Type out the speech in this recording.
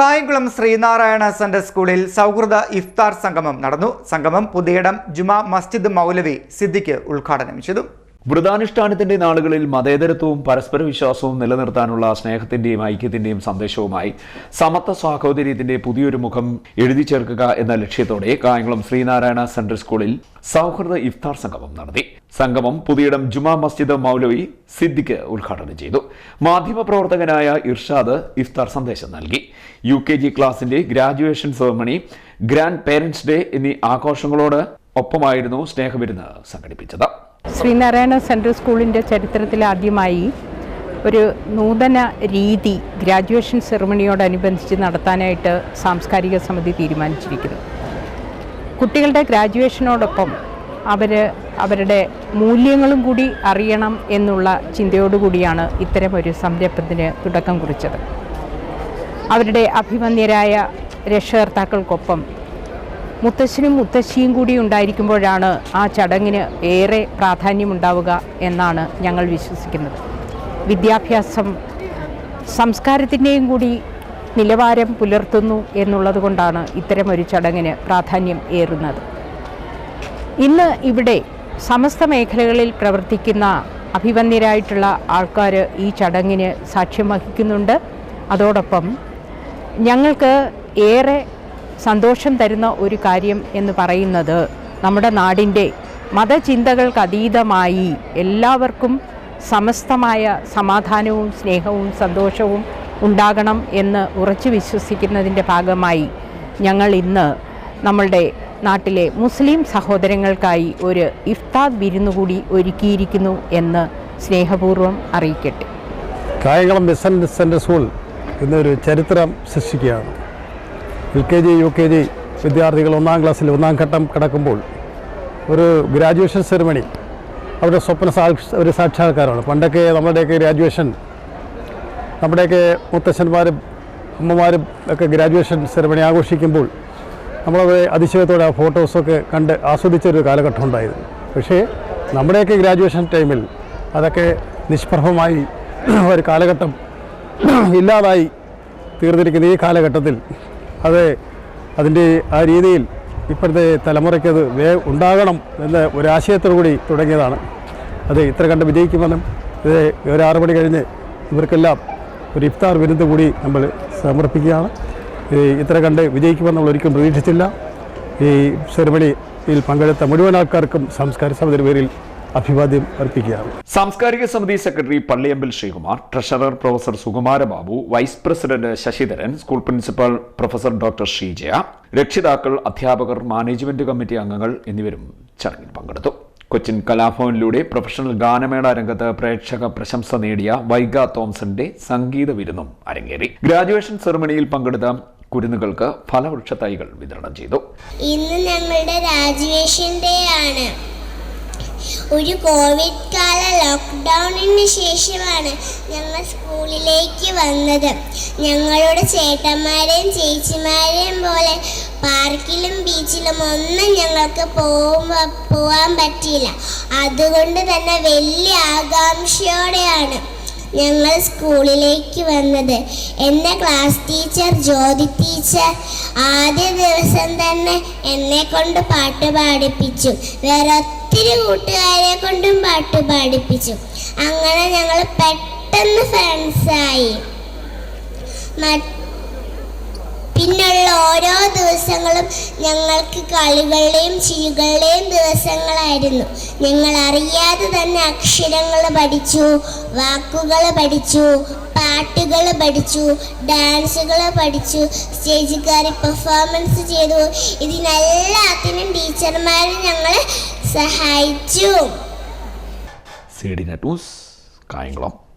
Kayamkulam Sreenarayana centre സ്കൂളിൽ സൗഹൃദ ഇഫ്താർ സംഗമം നടന്നു. സംഗമം പുതിയിടം ജുമാ മസ്ജിദ് മൗലവി സിദ്ദിഖ് ഉദ്ഘാടനം ചെയ്തു. വ്രതാനുഷ്ഠാനത്തിന്റെ നാളുകളിൽ മതേതരത്വവും പരസ്പര വിശ്വാസവും നിലനിർത്താനുള്ള സ്നേഹത്തിന്റെയും ഐക്യത്തിന്റെയും സന്ദേശവുമായി സമത്വ സാഹോദര്യത്തിന്റെ പുതിയൊരു മുഖം എഴുതി ചേർക്കുക എന്ന ലക്ഷ്യത്തോടെ കായംകുളം ശ്രീനാരായണ സെൻട്രൽ സ്കൂളിൽ സൗഹൃദ ഇഫ്താർ സംഗമം നടത്തി. സംഗമം പുതിയിടം ജുമാ മസ്ജിദ് മൗലവി സിദ്ദിഖ് ഉദ്ഘാടനം ചെയ്തു. മാധ്യമപ്രവർത്തകനായ ഇർഷാദ് ഇഫ്താർ സന്ദേശം നൽകി. യു കെ ജി ക്ലാസിന്റെ graduation ceremony grandparents day എന്നീ ആഘോഷങ്ങളോട് ഒപ്പമായിരുന്നു സ്നേഹവിരുന്ന് സംഘടിപ്പിച്ചത്. ശ്രീനാരായണ സെൻട്രൽ സ്കൂളിന്റെ ചരിത്രത്തിൽ ആദ്യമായി ഒരു നൂതന രീതി ഗ്രാജുവേഷൻ സെറമണിയോടനുബന്ധിച്ച് നടത്താനായിട്ട് സാംസ്കാരിക സമിതി തീരുമാനിച്ചിരിക്കുന്നു. കുട്ടികളുടെ ഗ്രാജുവേഷനോടൊപ്പം അവർ അവരുടെ മൂല്യങ്ങളും കൂടി അറിയണം എന്നുള്ള ചിന്തയോടുകൂടിയാണ് ഇത്തരം ഒരു സംരംഭത്തിന് തുടക്കം കുറിച്ചത്. അവരുടെ അഭിമന്യരായ രക്ഷകർത്താക്കൾക്കൊപ്പം മുത്തശ്ശനും മുത്തശ്ശിയും കൂടി ഉണ്ടായിരിക്കുമ്പോഴാണ് ആ ചടങ്ങിന് ഏറെ പ്രാധാന്യമുണ്ടാവുക എന്നാണ് ഞങ്ങൾ വിശ്വസിക്കുന്നത്. വിദ്യാഭ്യാസം സംസ്കാരത്തിന്റെയും കൂടി നിലവാരം പുലർത്തുന്നു എന്നുള്ളത് കൊണ്ടാണ് ഇത്തരമൊരു ചടങ്ങിന് പ്രാധാന്യം ഏറുന്നത്. ഇന്ന് ഇവിടെ സമസ്ത മേഖലകളിൽ പ്രവർത്തിക്കുന്ന അഭിവന്യരായിട്ടുള്ള ആൾക്കാർ ഈ ചടങ്ങിന് സാക്ഷ്യം വഹിക്കുന്നുണ്ട്. അതോടൊപ്പം ഞങ്ങൾക്ക് ഏറെ സന്തോഷം തരുന്ന ഒരു കാര്യം എന്ന് പറയുന്നത് നമ്മുടെ നാടിന്റെ മതചിന്തകൾക്ക് അതീതമായി എല്ലാവർക്കും സമസ്തമായ സമാധാനവും സ്നേഹവും സന്തോഷവും ഉണ്ടാകണം എന്ന് ഉറച്ചു വിശ്വസിക്കുന്നതിന്റെ ഭാഗമായി ഞങ്ങൾ ഇന്ന് നമ്മളുടെ നാട്ടിലെ മുസ്ലിം സഹോദരങ്ങൾക്കായി ഒരു ഇഫ്താർ വിരുന്നുകൂടി ഒരുക്കിയിരിക്കുന്നു എന്ന് സ്നേഹപൂർവം അറിയിക്കട്ടെ. കായംകുളം ബിസൻ സെന്റർ സ്കൂൾ എന്നൊരു ചരിത്രം സൃഷ്ടിക്കുകയാണ്. L K G U K G വിദ്യാർത്ഥികൾ ഒന്നാം ക്ലാസ്സിൽ ഒന്നാം ഘട്ടം കിടക്കുമ്പോൾ ഒരു ഗ്രാജുവേഷൻ സെറിമണി അവരുടെ സ്വപ്ന ഒരു സാക്ഷാത്കാരമാണ്. പണ്ടൊക്കെ നമ്മുടെയൊക്കെ ഗ്രാജുവേഷൻ നമ്മുടെയൊക്കെ മുത്തശ്ശന്മാരും അമ്മമാരും ഒക്കെ ഗ്രാജുവേഷൻ സെറിമണി ആഘോഷിക്കുമ്പോൾ നമ്മളത് അതിശയത്തോടെ ആ ഫോട്ടോസൊക്കെ കണ്ട് ആസ്വദിച്ചൊരു കാലഘട്ടം ഉണ്ടായിരുന്നു. പക്ഷേ നമ്മുടെയൊക്കെ ഗ്രാജുവേഷൻ ടൈമിൽ അതൊക്കെ നിഷ്പ്രഭമായി ഒരു കാലഘട്ടം ഇല്ലാതായി തീർന്നിരിക്കുന്ന ഈ കാലഘട്ടത്തിൽ അത് അതിന്റെ ആ രീതിയിൽ ഇപ്പോഴത്തെ തലമുറയ്ക്കത് വേ ഉണ്ടാകണം എന്ന ഒരാശയത്തോടു കൂടി തുടങ്ങിയതാണ്. അത് ഇത്ര കണ്ട് വിജയിക്കുമെന്നും ഇത് ഒരു മണി കഴിഞ്ഞ് ഇവർക്കെല്ലാം ഒരു ഇഫ്താർ വിരുന്ന് കൂടി നമ്മൾ സമർപ്പിക്കുകയാണ്. ഇത്ര കണ്ട് വിജയിക്കുമെന്ന് നമ്മൾ ഒരിക്കലും പ്രതീക്ഷിച്ചില്ല. ഈ സെറിമണിയിൽ പങ്കെടുത്ത മുഴുവൻ ആൾക്കാർക്കും സംസ്കാര സമിതിയുടെ പേരിൽ അഭിവാദ്യം അർപ്പിക്കുകയാണ്. സാംസ്കാരിക സമിതി secretary പള്ളിയമ്പിൽ Sreekumar treasurer professor Sukumara Babu vice president Sasidharan school principal professor doctor Sreejaya രക്ഷിതാക്കൾ അധ്യാപകർ മാനേജ്മെന്റ് കമ്മിറ്റി അംഗങ്ങൾ എന്നിവരും ചടങ്ങിൽ പങ്കെടുത്തു. കൊച്ചിൻ കലാഭവനിലൂടെ പ്രൊഫഷണൽ ഗാനമേള രംഗത്ത് പ്രേക്ഷക പ്രശംസ നേടിയ വൈഗ തോംസന്റെ സംഗീത വിരുന്നും അരങ്ങേറി. ഗ്രാജുവേഷൻ സെറമണിയിൽ പങ്കെടുത്ത കുരുന്നുകൾക്ക് ഫലവൃക്ഷ തൈകൾ വിതരണം ചെയ്തു. ഇന്ന് ഞങ്ങളുടെ ഗ്രാജുവേഷൻ ഡേ ആണ്. ഒരു കോവിഡ് കാല ലോക്ക്ഡൗണിന് ശേഷമാണ് ഞങ്ങൾ സ്കൂളിലേക്ക് വന്നത്. ഞങ്ങളുടെ ചേട്ടന്മാരെയും ചേച്ചിമാരെയും പോലെ പാർക്കിലും ബീച്ചിലും ഒന്നും ഞങ്ങൾക്ക് പോകുമ്പോൾ പോകാൻ പറ്റിയില്ല. അതുകൊണ്ട് തന്നെ വലിയ ആകാംക്ഷയോടെയാണ് ഞങ്ങൾ സ്കൂളിലേക്ക് വന്നത്. എന്റെ ക്ലാസ് ടീച്ചർ ജ്യോതി ടീച്ചർ ആദ്യ ദിവസം തന്നെ എന്നെ കൊണ്ട് പാട്ട് പാടിപ്പിച്ചു. വേറെ ഒത്തിരി കൂട്ടുകാരെ കൊണ്ടും പാട്ട് പാടിപ്പിച്ചു. അങ്ങനെ ഞങ്ങൾ പെട്ടെന്ന് ഫ്രണ്ട്സായി പിന്നുള്ള ഓരോ ദിവസങ്ങളും ഞങ്ങൾക്ക് കളികളുടെയും ചിരികളുടെയും ദിവസങ്ങളായിരുന്നു. ഞങ്ങൾ അറിയാതെ തന്നെ അക്ഷരങ്ങൾ പഠിച്ചു വാക്കുകൾ പഠിച്ചു പാട്ടുകൾ പഠിച്ചു ഡാൻസുകൾ പഠിച്ചു സ്റ്റേജിൽ കയറി പെർഫോമൻസ് ചെയ്തു. ഇതിനെല്ലാത്തിനും ടീച്ചർമാർ ഞങ്ങളെ സഹായിച്ചു. C D net news Kayamkulam.